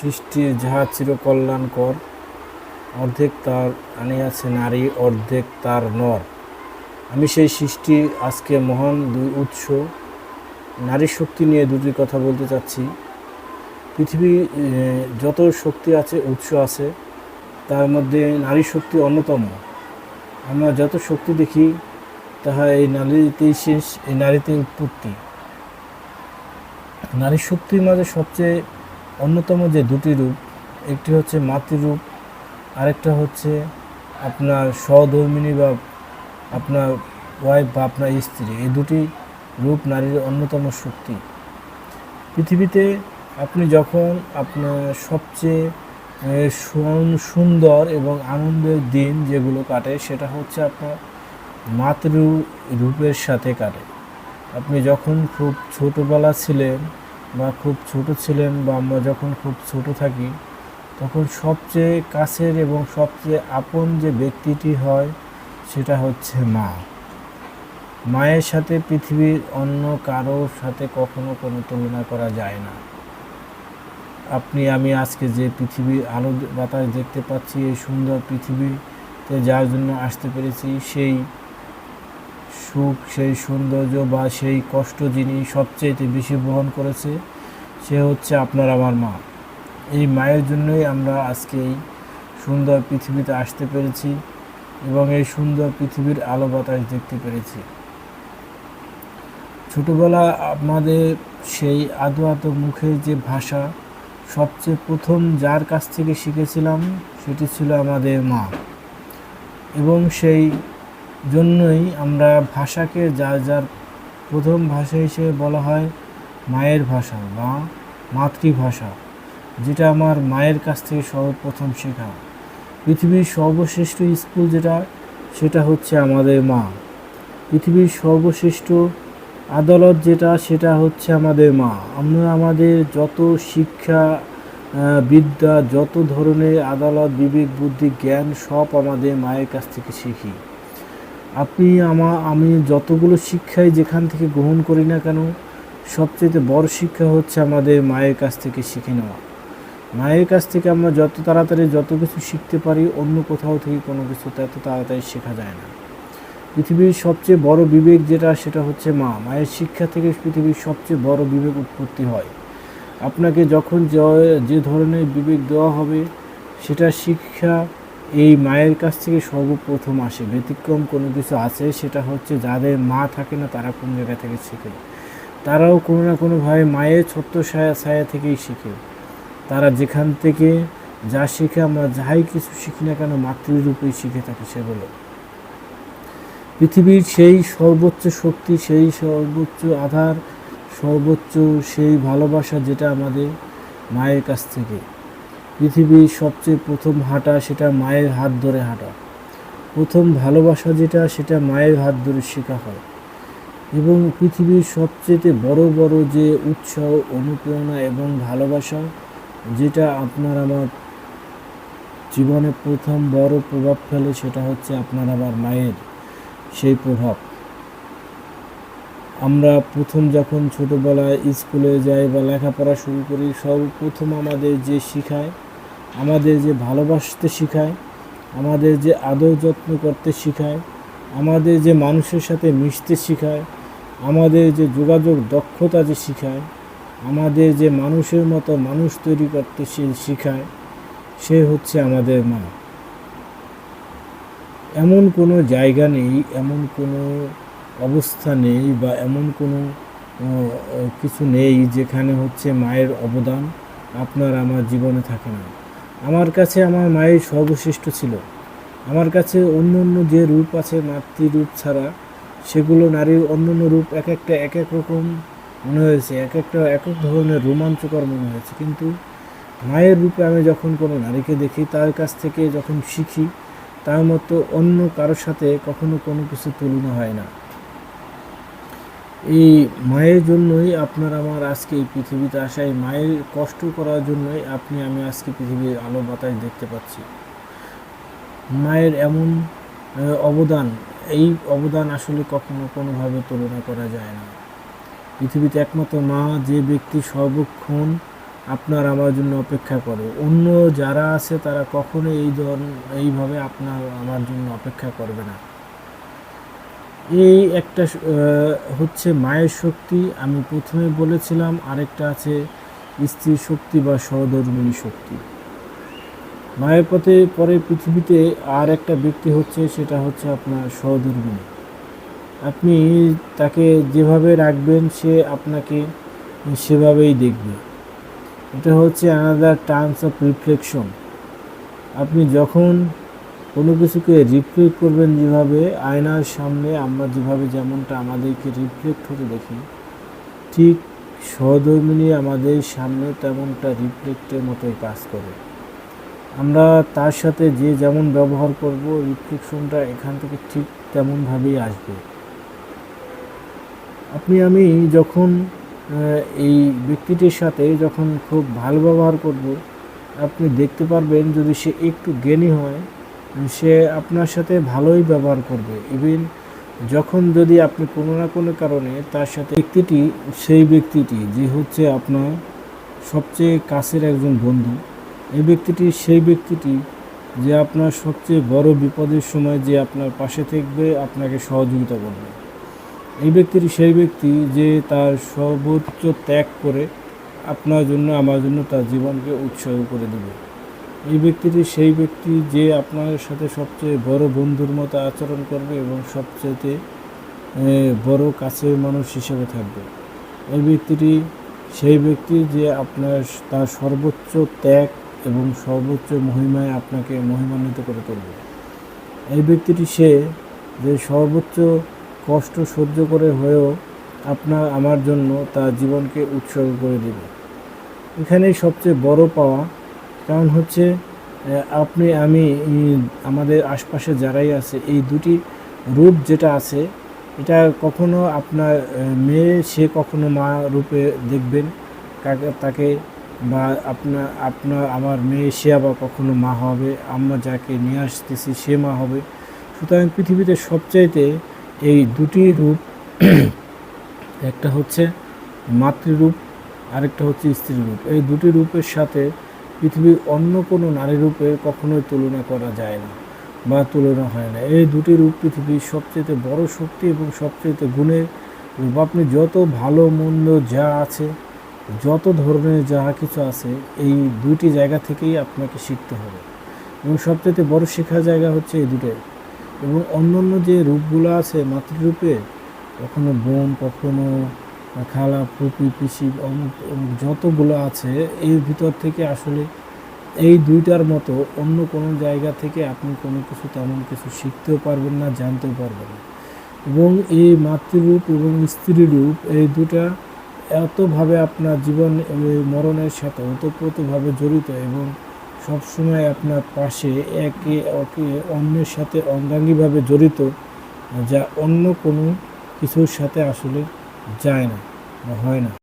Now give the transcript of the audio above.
সৃষ্টি যাহা চিরকল্যাণকর, অর্ধেক তার আনিয়াছে নারী, অর্ধেক তার নর। আমি সেই সৃষ্টি আজকে মহান দুই উৎস। নারী শক্তি নিয়ে দুটি কথা বলতে চাচ্ছি। পৃথিবী যত শক্তি আছে, উৎস আছে, তার মধ্যে নারী শক্তি অন্যতম। আমরা যত শক্তি দেখি, তাহা এই নারীতেই শেষ, এই নারীতে উৎপত্তি। নারী শক্তির মাঝে সবচেয়ে অন্যতম যে দুটি রূপ, একটি হচ্ছে মাতৃরূপ, আরেকটা হচ্ছে আপনার সহধর্মিনী বা আপনার ওয়াইফ বা আপনার স্ত্রী। এই দুটি রূপ নারীর অন্যতম শক্তি। পৃথিবীতে আপনি যখন আপনার সবচেয়ে সুন্দর এবং আনন্দের দিন যেগুলো কাটে, সেটা হচ্ছে আপনার মাতৃ রূপের সাথে কাটে। আপনি যখন খুব ছোটোবেলা ছিলেন বা খুব ছোট ছিলেন বা আমরা যখন খুব ছোট থাকি, তখন সবচেয়ে কাছের এবং সবচেয়ে আপন যে ব্যক্তিটি হয় সেটা হচ্ছে মা। মায়ের সাথে পৃথিবীর অন্য কারোর সাথে কখনো কোনো তুলনা করা যায় না। আপনি, আমি আজকে যে পৃথিবীর আলো বাতাস দেখতে পাচ্ছি, এই সুন্দর পৃথিবীতে যার জন্য আসতে পেরেছি, সেই সুখ, সেই সৌন্দর্য বা সেই কষ্ট যিনি সবচেয়ে বেশি বহন করেছে, সে হচ্ছে আপনার আমার মা। এই মায়ের জন্যই আমরা আজকে এই সুন্দর পৃথিবীতে আসতে পেরেছি এবং এই সুন্দর পৃথিবীর আলো বাতাস দেখতে পেরেছি। ছোটবেলা আমাদের সেই আদো আদো মুখের যে ভাষা, সবচেয়ে প্রথম যার কাছ থেকে শিখেছিলাম, সেটি ছিল আমাদের মা। এবং সেই জন্যই আমরা ভাষাকে যার যার প্রথম ভাষা হিসেবে বলা হয় মায়ের ভাষা বা মাতৃভাষা, যেটা আমার মায়ের কাছ থেকে সর্বপ্রথম শেখা। পৃথিবীর সর্বশ্রেষ্ঠ স্কুল যেটা, সেটা হচ্ছে আমাদের মা। পৃথিবীর সর্বশ্রেষ্ঠ আদালত যেটা, সেটা হচ্ছে আমাদের মা। আমরা আমাদের যত শিক্ষা বিদ্যা, যত ধরনের আদালত, বিবেক, বুদ্ধি, জ্ঞান সব আমাদের মায়ের কাছ থেকে শিখি। আপনি আমা, আমি যতগুলো শিক্ষাই যেখান থেকে গ্রহণ করি না কেন সবচেয়ে বড় শিক্ষা হচ্ছে আমাদের মায়ের কাছ থেকে শিখে নেওয়া। মায়ের কাছ থেকে আমরা যত তাড়াতাড়ি যত কিছু শিখতে পারি, অন্য কোথাও থেকে কোনো কিছু তত তাড়াতাড়ি শেখা যায় না। পৃথিবীর সবচেয়ে বড় বিবেক যেটা, সেটা হচ্ছে মা। মায়ের শিক্ষা থেকে পৃথিবীর সবচেয়ে বড় বিবেক উৎপত্তি হয়। আপনাকে যখন যে- যে ধরনের বিবেক দেওয়া হবে, সেটা শিক্ষা এই মায়ের কাছ থেকে সর্বপ্রথম আসে, ব্যতিক্রম কোনো কিছু আছে, সেটা হচ্ছে যাদের মা থাকে না, তারা কোন জায়গা থেকে শেখে। তারাও কোনো না কোনোভাবে মায়ের ছোট্ট ছায়া ছায়া থেকেই শিখে। তারা যেখান থেকে যা শিখে, আমরা যাই কিছু শিখি না কেন, মাতৃরূপেই শিখে থাকি সেগুলো পৃথিবীর সেই সর্বোচ্চ শক্তি, সেই সর্বোচ্চ আধার, সর্বোচ্চ সেই ভালোবাসা যেটা আমাদের মায়ের কাছ থেকে। পৃথিবীর সবচেয়ে প্রথম হাঁটা সেটা মায়ের হাত ধরে হাঁটা। প্রথম ভালোবাসা যেটা সেটা মায়ের হাত ধরে শেখা হয়। এবং পৃথিবীর সবচেয়ে বড় বড় যে উৎসাহ, অনুপ্রেরণা এবং ভালোবাসা যেটা আপনার আমার জীবনে প্রথম বড় প্রভাব ফেলে সেটা হচ্ছে আপনার আমার মায়ের সেই প্রভাব। আমরা প্রথম যখন ছোটোবেলায় স্কুলে যাই বা লেখাপড়া শুরু করি, সর্বপ্রথম আমাদের যে শেখায় আমাদের যে ভালোবাসতে শেখায়, আমাদের যে আদর যত্ন করতে শেখায়, আমাদের যে মানুষের সাথে মিশতে শেখায়, আমাদের যে যোগাযোগ দক্ষতা যে শেখায়, আমাদের যে মানুষের মতো মানুষ তৈরি করতে সে শেখায়, সে হচ্ছে আমাদের মা। এমন কোনো জায়গা নেই, এমন কোনো অবস্থা নেই বা এমন কোনো কিছু নেই যেখানে হচ্ছে মায়ের অবদান আপনার আমার জীবনে থাকে না। আমার কাছে আমার মায়ের সর্বশ্রেষ্ঠ ছিল। আমার কাছে অন্য অন্য যে রূপ আছে, মাতৃরূপ ছাড়া, সেগুলো নারীর অন্য অন্য রূপ এক একটা, এক এক রকম মনে হয়েছে, এক একটা, এক এক ধরনের রোমাঞ্চকর মনে হয়েছে। কিন্তু মায়ের রূপে আমি যখন কোনো নারীকে দেখি, তার কাছ থেকে যখন শিখি, তার মতো অন্য কারোর সাথে কখনো কোনো কিছু তুলনা হয় না। এই মায়ের জন্যই আপনার আমার আজকে এই পৃথিবীতে আসা, এই মায়ের কষ্ট করার জন্যই আপনি আমি আজকে পৃথিবীর আলো বাতাস দেখতে পাচ্ছি। মায়ের এমন অবদান, এই অবদান আসলে কখনো কোনোভাবে তুলনা করা যায় না। পৃথিবীতে একমাত্র মা, যে ব্যক্তি সর্বক্ষণ আপনার আমার জন্য অপেক্ষা করে। অন্য যারা আছে তারা কখনো এই ধরন, এইভাবে আপনার, আমার জন্য অপেক্ষা করবে না। এই একটা হচ্ছে মায়ের শক্তি। আমি প্রথমে বলেছিলাম, আরেকটা আছে স্ত্রীর শক্তি বা সহধর্মিনী শক্তি। মায়ের পথে পরে পৃথিবীতে আর একটা ব্যক্তি হচ্ছে, সেটা হচ্ছে আপনার সহধর্মিনী। আপনি তাকে যেভাবে রাখবেন, সে আপনাকে সেভাবেই দেখবে। এটা হচ্ছে আনাদার টার্মস অফ রিফ্লেকশন আপনি যখন কোনো কিছুকে রিফ্লেক্ট করবেন যেভাবে আয়নার সামনে আমরা যেভাবে যেমনটা আমাদেরকে রিফ্লেক্ট হতে দেখি, ঠিক সহধর্মিনী আমাদের সামনে তেমনটা রিফ্লেক্টের মতোই কাজ করে। আমরা তার সাথে যে যেমন ব্যবহার করব রিফ্লেকশনটা এখান থেকে ঠিক তেমনভাবেই আসবে। আপনি, আমি যখন এই ব্যক্তিটির সাথে যখন খুব ভালো ব্যবহার করব, আপনি দেখতে পারবেন যদি সে একটু জ্ঞানী হয় সে আপনার সাথে ভালোই ব্যবহার করবে। ইভেন যখন যদি আপনি কোনো না কোনো কারণে তার সাথে ব্যক্তিটি, সেই ব্যক্তিটি, যে হচ্ছে আপনার সবচেয়ে কাছের একজন বন্ধু, এই ব্যক্তিটি, সেই ব্যক্তিটি যে আপনার সবচেয়ে বড় বিপদের সময় যে আপনার পাশে থাকবে, আপনাকে সহযোগিতা করবে। এই ব্যক্তিটি, সেই ব্যক্তি যে তার সর্বোচ্চ ত্যাগ করে আপনার জন্য, আমার জন্য তার জীবনকে উৎসর্গ করে দেবে। এই ব্যক্তিটি সেই ব্যক্তি যে আপনার সাথে সবচেয়ে বড় বন্ধুর মতো আচরণ করবে এবং সবচেয়ে বড় কাছের মানুষ হিসেবে থাকবে। এই ব্যক্তিটি সেই ব্যক্তি যে আপনার তার সর্বোচ্চ ত্যাগ এবং সর্বোচ্চ মহিমায় আপনাকে মহিমান্বিত করে তুলবে। এই ব্যক্তিটি সে যে সর্বোচ্চ কষ্ট সহ্য করে হয়েও আপনার, আমার জন্য তার জীবনকে উৎসর্গ করে দেবে। এখানেই সবচেয়ে বড় পাওয়া কারণ হচ্ছে আপনি, আমি আমাদের আশপাশে যারাই আছে, এই দুটি রূপ যেটা আছে, এটা কখনো আপনার মেয়ে, সে কখনো মা রূপে দেখবেন। কাকে, তাকে বা আপনার আপনার, আমার মেয়ে, সে আবার কখনো মা হবে আমরা যাকে নিয়ে আসতেছি, সে মা হবে। সুতরাং পৃথিবীতে সবচাইতে এই দুটি রূপ, একটা হচ্ছে মাতৃরূপ, আরেকটা হচ্ছে স্ত্রী রূপ এই দুটি রূপের সাথে পৃথিবীর অন্য কোনো নারী রূপের কখনোই তুলনা করা যায় না বা তুলনা হয় না। এই দুটি রূপ পৃথিবীর সবচেয়ে বড় শক্তি এবং সবচেয়ে গুণের রূপ। আপনি যত ভালো, মন্দ যা আছে, যত ধরনের যা কিছু আছে, এই দুটি জায়গা থেকেই আপনাকে শিখতে হবে। এবং সবচেয়ে বড় শেখার জায়গা হচ্ছে এই দুটোই। এবং অন্যান্য যে রূপগুলো আছে মাতৃরূপে, কখনো বোন, কখনো খালা, ফুপি, পিসি, অমুক অমুক যতগুলো আছে, এর ভিতর থেকে আসলে এই দুইটার মতো অন্য কোনো জায়গা থেকে আপনি কোনো কিছু তেমন কিছু শিখতেও পারবেন না, জানতেও পারবেন না। এবং এই মাতৃরূপ এবং স্ত্রী রূপ এই দুটা এতভাবে আপনার জীবন মরণের সাথে ওতপ্রোতভাবে জড়িত এবং সবসময় আপনার পাশে একে অকে অন্যের সাথে অঙ্গাঙ্গিভাবে জড়িত, যা অন্য কোনো কিছুর সাথে আসলে যায় না হয় না।